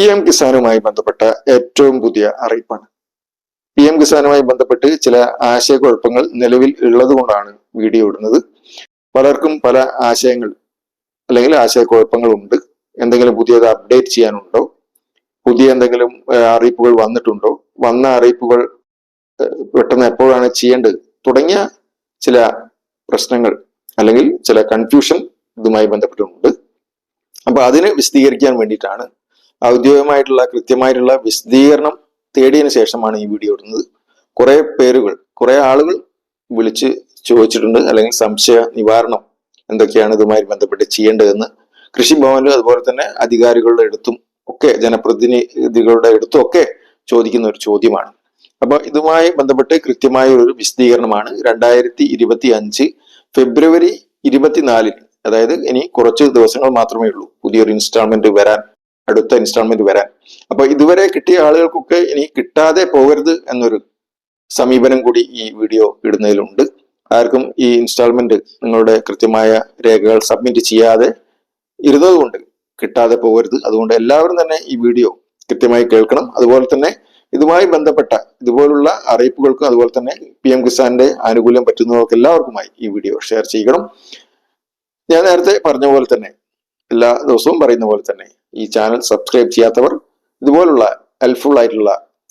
P M കിസാനുമായി ബന്ധപ്പെട്ട ഏറ്റവും പുതിയ അറിയിപ്പാണ്. പി എം കിസാനുമായി ബന്ധപ്പെട്ട് ചില ആശയക്കുഴപ്പങ്ങൾ നിലവിൽ ഉള്ളത് കൊണ്ടാണ് വീഡിയോ ഇടുന്നത്. പലർക്കും പല ആശയങ്ങൾ അല്ലെങ്കിൽ ആശയക്കുഴപ്പങ്ങളുണ്ട് എന്തെങ്കിലും പുതിയത് അപ്ഡേറ്റ് ചെയ്യാനുണ്ടോ? പുതിയ എന്തെങ്കിലും അറിയിപ്പുകൾ വന്നിട്ടുണ്ടോ? വന്ന അറിയിപ്പുകൾ പെട്ടെന്ന് എപ്പോഴാണ് ചെയ്യേണ്ടത്? തുടങ്ങിയ ചില പ്രശ്നങ്ങൾ അല്ലെങ്കിൽ ചില കൺഫ്യൂഷൻ ഇതുമായി ബന്ധപ്പെട്ടിട്ടുണ്ട്. അപ്പൊ അതിന് വിശദീകരിക്കാൻ വേണ്ടിയിട്ടാണ് ഔദ്യോഗികമായിട്ടുള്ള കൃത്യമായിട്ടുള്ള വിശദീകരണം തേടിയതിന് ശേഷമാണ് ഈ വീഡിയോ ഇടുന്നത്. കുറെ പേരുകൾ കുറെ ആളുകൾ വിളിച്ച് ചോദിച്ചിട്ടുണ്ട്. അല്ലെങ്കിൽ സംശയ നിവാരണം എന്തൊക്കെയാണ് ഇതുമായി ബന്ധപ്പെട്ട് ചെയ്യേണ്ടതെന്ന്. കൃഷിഭവനിലും അതുപോലെ തന്നെ അധികാരികളുടെ അടുത്തും ഒക്കെ ജനപ്രതിനിധികളുടെ അടുത്തും ഒക്കെ ചോദിക്കുന്ന ഒരു ചോദ്യമാണ്. അപ്പൊ ഇതുമായി ബന്ധപ്പെട്ട് കൃത്യമായ ഒരു വിശദീകരണമാണ് രണ്ടായിരത്തി ഇരുപത്തി അഞ്ച് ഫെബ്രുവരി ഇരുപത്തിനാലിന് അതായത് ഇനി കുറച്ച് ദിവസങ്ങൾ മാത്രമേ ഉള്ളൂ. പുതിയൊരു ഇൻസ്റ്റാൾമെന്റ് വരാൻ അടുത്ത ഇൻസ്റ്റാൾമെന്റ് വരാൻ അപ്പൊ ഇതുവരെ കിട്ടിയ ആളുകൾക്കൊക്കെ ഇനി കിട്ടാതെ പോകരുത് എന്നൊരു സമീപനം കൂടി ഈ വീഡിയോ ഇടുന്നതിലുണ്ട്. ആർക്കും ഈ ഇൻസ്റ്റാൾമെന്റ് നിങ്ങളുടെ കൃത്യമായ രേഖകൾ സബ്മിറ്റ് ചെയ്യാതെ ഇരുന്നതുകൊണ്ട് കിട്ടാതെ പോകരുത്. അതുകൊണ്ട് എല്ലാവരും തന്നെ ഈ വീഡിയോ കൃത്യമായി കേൾക്കണം. അതുപോലെ തന്നെ ഇതുമായി ബന്ധപ്പെട്ട ഇതുപോലുള്ള അറിയിപ്പുകൾക്കും അതുപോലെ തന്നെ പി എം കിസാന്റെ ആനുകൂല്യം പറ്റുന്നവർക്ക് എല്ലാവർക്കുമായി ഈ വീഡിയോ ഷെയർ ചെയ്യണം. ഞാൻ നേരത്തെ പറഞ്ഞ പോലെ തന്നെ എല്ലാ ദിവസവും പറയുന്ന പോലെ തന്നെ ഈ ചാനൽ സബ്സ്ക്രൈബ് ചെയ്യാത്തവർ ഇതുപോലുള്ള ഹെൽപ്ഫുൾ ആയിട്ടുള്ള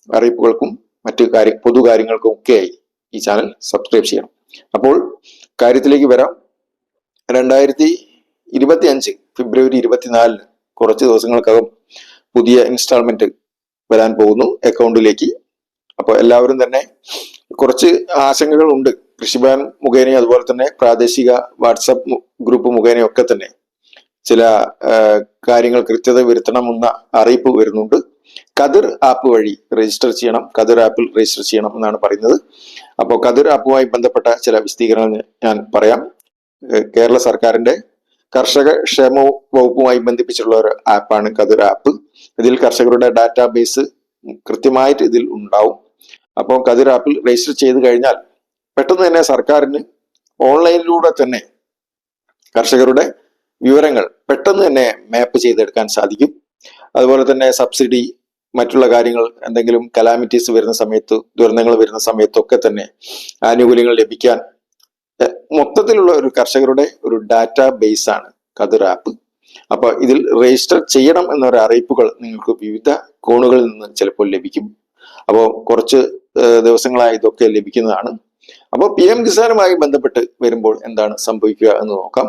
അറിയിപ്പുകൾക്കും മറ്റു കാര്യ പൊതു കാര്യങ്ങൾക്കും ഒക്കെയായി ഈ ചാനൽ സബ്സ്ക്രൈബ് ചെയ്യണം. അപ്പോൾ കാര്യത്തിലേക്ക് വരാം. രണ്ടായിരത്തി ഇരുപത്തി അഞ്ച് ഫെബ്രുവരി ഇരുപത്തിനാലിന് കുറച്ച് ദിവസങ്ങൾക്കകം പുതിയ ഇൻസ്റ്റാൾമെന്റ് വരാൻ പോകുന്നു അക്കൗണ്ടിലേക്ക് അപ്പോൾ എല്ലാവരും തന്നെ കുറച്ച് ആശങ്കകളുണ്ട് കൃഷിഭവൻ മുഖേനയും അതുപോലെ തന്നെ പ്രാദേശിക വാട്സപ്പ് ഗ്രൂപ്പ് മുഖേനയും ഒക്കെ തന്നെ ചില കാര്യങ്ങൾ കൃത്യത വരുത്തണമെന്ന അറിയിപ്പ് വരുന്നുണ്ട്. കതിർ ആപ്പ് വഴി രജിസ്റ്റർ ചെയ്യണം. കതിർ ആപ്പിൽ രജിസ്റ്റർ ചെയ്യണം എന്നാണ് പറയുന്നത്. അപ്പോൾ കതിർ ആപ്പുമായി ബന്ധപ്പെട്ട ചില വിശദീകരണങ്ങൾ ഞാൻ പറയാം. കേരള സർക്കാരിന്റെ കർഷക ക്ഷേമ വകുപ്പുമായി ബന്ധിപ്പിച്ചിട്ടുള്ള ഒരു ആപ്പാണ് കതിർ ആപ്പ്. ഇതിൽ കർഷകരുടെ ഡാറ്റാബേസ് കൃത്യമായിട്ട് ഇതിൽ ഉണ്ടാവും. അപ്പോൾ കതിർ ആപ്പിൽ രജിസ്റ്റർ ചെയ്ത് കഴിഞ്ഞാൽ പെട്ടെന്ന് തന്നെ സർക്കാരിന് ഓൺലൈനിലൂടെ തന്നെ കർഷകരുടെ വിവരങ്ങൾ പെട്ടെന്ന് തന്നെ മാപ്പ് ചെയ്തെടുക്കാൻ സാധിക്കും. അതുപോലെ തന്നെ സബ്സിഡി മറ്റുള്ള കാര്യങ്ങൾ എന്തെങ്കിലും കലാമിറ്റീസ് വരുന്ന സമയത്ത് ദുരന്തങ്ങൾ വരുന്ന സമയത്തൊക്കെ തന്നെ ആനുകൂല്യങ്ങൾ ലഭിക്കാൻ മൊത്തത്തിലുള്ള ഒരു കർഷകരുടെ ഒരു ഡാറ്റാ ബേസ് ആണ് കതിർ ആപ്പ് അപ്പൊ ഇതിൽ രജിസ്റ്റർ ചെയ്യണം എന്നൊരു അറിയിപ്പുകൾ നിങ്ങൾക്ക് വിവിധ കോണുകളിൽ നിന്ന് ചിലപ്പോൾ ലഭിക്കും. അപ്പോൾ കുറച്ച് ദിവസങ്ങളായി ഇതൊക്കെ ലഭിക്കുന്നതാണ്. അപ്പോൾ പി എം കിസാനുമായി ബന്ധപ്പെട്ട് വരുമ്പോൾ എന്താണ് സംഭവിക്കുക എന്ന് നോക്കാം.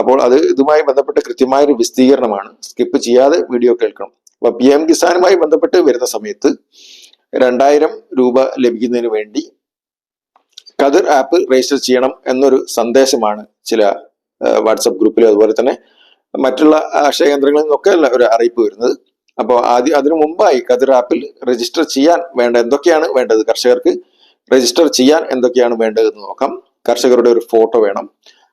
അപ്പോൾ അത് ഇതുമായി ബന്ധപ്പെട്ട് കൃത്യമായൊരു വിശദീകരണമാണ് സ്കിപ്പ് ചെയ്യാതെ വീഡിയോ കേൾക്കണം. അപ്പൊ പി എം കിസാനുമായി ബന്ധപ്പെട്ട് വരുന്ന സമയത്ത് രണ്ടായിരം രൂപ ലഭിക്കുന്നതിന് വേണ്ടി കതിർ ആപ്പ് രജിസ്റ്റർ ചെയ്യണം എന്നൊരു സന്ദേശമാണ് ചില വാട്സപ്പ് ഗ്രൂപ്പിലും അതുപോലെ തന്നെ മറ്റുള്ള ആശയ കേന്ദ്രങ്ങളിൽ നിന്നൊക്കെ ഒരു അറിയിപ്പ് വരുന്നത്. അപ്പോൾ ആദ്യം അതിനു മുമ്പായി കതിർ ആപ്പിൽ രജിസ്റ്റർ ചെയ്യാൻ വേണ്ട എന്തൊക്കെയാണ് വേണ്ടത് കർഷകർക്ക്? രജിസ്റ്റർ ചെയ്യാൻ എന്തൊക്കെയാണ് വേണ്ടതെന്ന് നോക്കാം. കർഷകരുടെ ഒരു ഫോട്ടോ വേണം.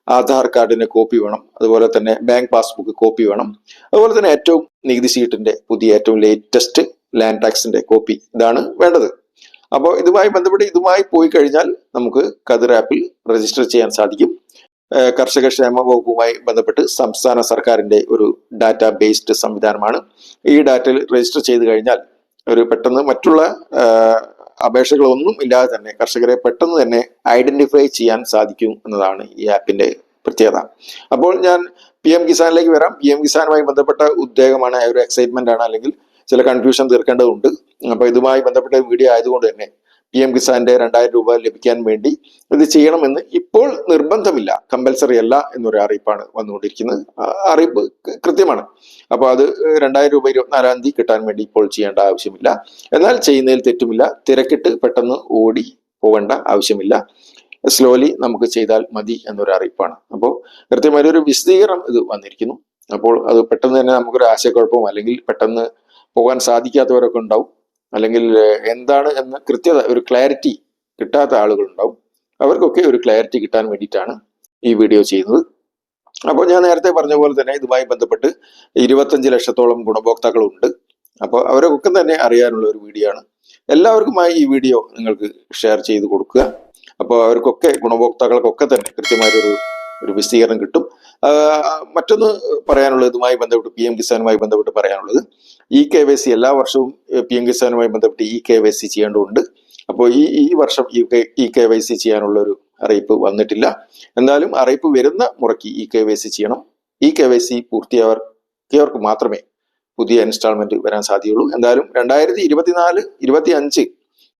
ആധാർ കാർഡിന്റെ കോപ്പി വേണം. അതുപോലെ തന്നെ ബാങ്ക് പാസ്ബുക്ക് കോപ്പി വേണം. അതുപോലെ തന്നെ ഏറ്റവും നികുതി ഷീട്ടിന്റെ പുതിയ ഏറ്റവും ലേറ്റസ്റ്റ് ലാൻഡ് ടാക്സിന്റെ കോപ്പി ഇതാണ് വേണ്ടത്. അപ്പോൾ ഇതുമായി ബന്ധപ്പെട്ട് ഇതുമായി പോയി കഴിഞ്ഞാൽ നമുക്ക് കതിർ ആപ്പിൽ രജിസ്റ്റർ ചെയ്യാൻ സാധിക്കും. കർഷക ക്ഷേമ വകുപ്പുമായി ബന്ധപ്പെട്ട് സംസ്ഥാന സർക്കാരിന്റെ ഒരു ഡാറ്റ ബേസ്ഡ് സംവിധാനമാണ്. ഈ ഡാറ്റയിൽ രജിസ്റ്റർ ചെയ്ത് കഴിഞ്ഞാൽ ഒരു പെട്ടെന്ന് മറ്റുള്ള അപേക്ഷകളൊന്നും ഇല്ലാതെ തന്നെ കർഷകരെ പെട്ടെന്ന് തന്നെ ഐഡന്റിഫൈ ചെയ്യാൻ സാധിക്കും എന്നതാണ് ഈ ആപ്പിന്റെ പ്രത്യേകത. അപ്പോൾ ഞാൻ പി എം കിസാനിലേക്ക് വരാം. പി എം കിസാനുമായി ബന്ധപ്പെട്ട ഉദ്വേഗമാണ് ഒരു എക്സൈറ്റ്മെന്റ് ആണ് അല്ലെങ്കിൽ ചില കൺഫ്യൂഷൻ തീർക്കേണ്ടതുണ്ട്. അപ്പൊ ഇതുമായി ബന്ധപ്പെട്ട വീഡിയോ ആയതുകൊണ്ട് തന്നെ പി എം കിസാന്റെ രണ്ടായിരം രൂപ ലഭിക്കാൻ വേണ്ടി ഇത് ചെയ്യണമെന്ന് ഇപ്പോൾ നിർബന്ധമില്ല. കമ്പൽസറി അല്ല എന്നൊരു അറിയിപ്പാണ് വന്നുകൊണ്ടിരിക്കുന്നത്. അറിയിപ്പ് കൃത്യമാണ്. അപ്പോൾ അത് രണ്ടായിരം രൂപ ഇരുപത്തിനാലാം തീയതി കിട്ടാൻ വേണ്ടി ഇപ്പോൾ ചെയ്യേണ്ട ആവശ്യമില്ല. എന്നാൽ ചെയ്യുന്നതിൽ തെറ്റുമില്ല. തിരക്കിട്ട് പെട്ടെന്ന് ഓടി പോകേണ്ട ആവശ്യമില്ല. സ്ലോലി നമുക്ക് ചെയ്താൽ മതി എന്നൊരു അറിയിപ്പാണ്. അപ്പോൾ കൃത്യമായ ഒരു വിശദീകരണം ഇത് വന്നിരിക്കുന്നു. അപ്പോൾ അത് പെട്ടെന്ന് തന്നെ നമുക്കൊരു ആശയക്കുഴപ്പവും അല്ലെങ്കിൽ പെട്ടെന്ന് പോകാൻ സാധിക്കാത്തവരൊക്കെ ഉണ്ടാവും. അല്ലെങ്കിൽ എന്താണ് എന്ന കൃത്യത ഒരു ക്ലാരിറ്റി കിട്ടാത്ത ആളുകൾ ഉണ്ടാവും അവർക്കൊക്കെ ഒരു ക്ലാരിറ്റി കിട്ടാൻ വേണ്ടിയിട്ടാണ് ഈ വീഡിയോ ചെയ്യുന്നത്. അപ്പോൾ ഞാൻ നേരത്തെ പറഞ്ഞ പോലെ തന്നെ ഇതുമായി ബന്ധപ്പെട്ട് ഇരുപത്തഞ്ച് ലക്ഷത്തോളം ഗുണഭോക്താക്കളുണ്ട്. അപ്പോൾ അവരൊക്കെ തന്നെ അറിയാനുള്ള ഒരു വീഡിയോ ആണ്. എല്ലാവർക്കുമായി ഈ വീഡിയോ നിങ്ങൾക്ക് ഷെയർ ചെയ്ത് കൊടുക്കുക. അപ്പോൾ അവർക്കൊക്കെ ഗുണഭോക്താക്കൾക്കൊക്കെ തന്നെ കൃത്യമായൊരു ഒരു വിശദീകരണം കിട്ടും. മറ്റൊന്ന് പറയാനുള്ളത് ഇതുമായി ബന്ധപ്പെട്ട് പി എം കിസാനുമായി ബന്ധപ്പെട്ട് പറയാനുള്ളത് ഇ കെ വൈ സി എല്ലാ വർഷവും പി എം കിസാനുമായി ബന്ധപ്പെട്ട് ഇ കെ വൈ സി ചെയ്യേണ്ടതുണ്ട്. അപ്പോൾ ഈ ഈ വർഷം ഈ ഇ കെ വൈ സി ചെയ്യാനുള്ള ഒരു അറിയിപ്പ് വന്നിട്ടില്ല. എന്നാലും അറിയിപ്പ് വരുന്ന മുറയ്ക്ക് ഇ കെ വൈ സി ചെയ്യണം. ഇ കെ വൈ സി പൂർത്തിയായവർക്ക് മാത്രമേ പുതിയ ഇൻസ്റ്റാൾമെന്റ് വരാൻ സാധ്യതയുള്ളൂ. എന്തായാലും രണ്ടായിരത്തി ഇരുപത്തിനാല് ഇരുപത്തി അഞ്ച്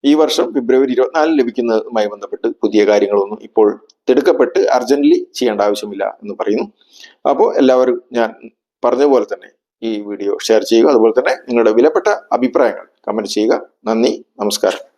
ഈ വർഷം ഫെബ്രുവരി ഇരുപത്തിനാലിൽ ലഭിക്കുന്നതുമായി ബന്ധപ്പെട്ട് പുതിയ കാര്യങ്ങളൊന്നും ഇപ്പോൾ തിടുക്കപ്പെട്ട് അർജന്റ്ലി ചെയ്യേണ്ട ആവശ്യമില്ല എന്ന് പറയുന്നു. അപ്പോൾ എല്ലാവരും ഞാൻ പറഞ്ഞ പോലെ തന്നെ ഈ വീഡിയോ ഷെയർ ചെയ്യുക. അതുപോലെ തന്നെ നിങ്ങളുടെ വിലപ്പെട്ട അഭിപ്രായങ്ങൾ കമന്റ് ചെയ്യുക. നന്ദി. നമസ്കാരം.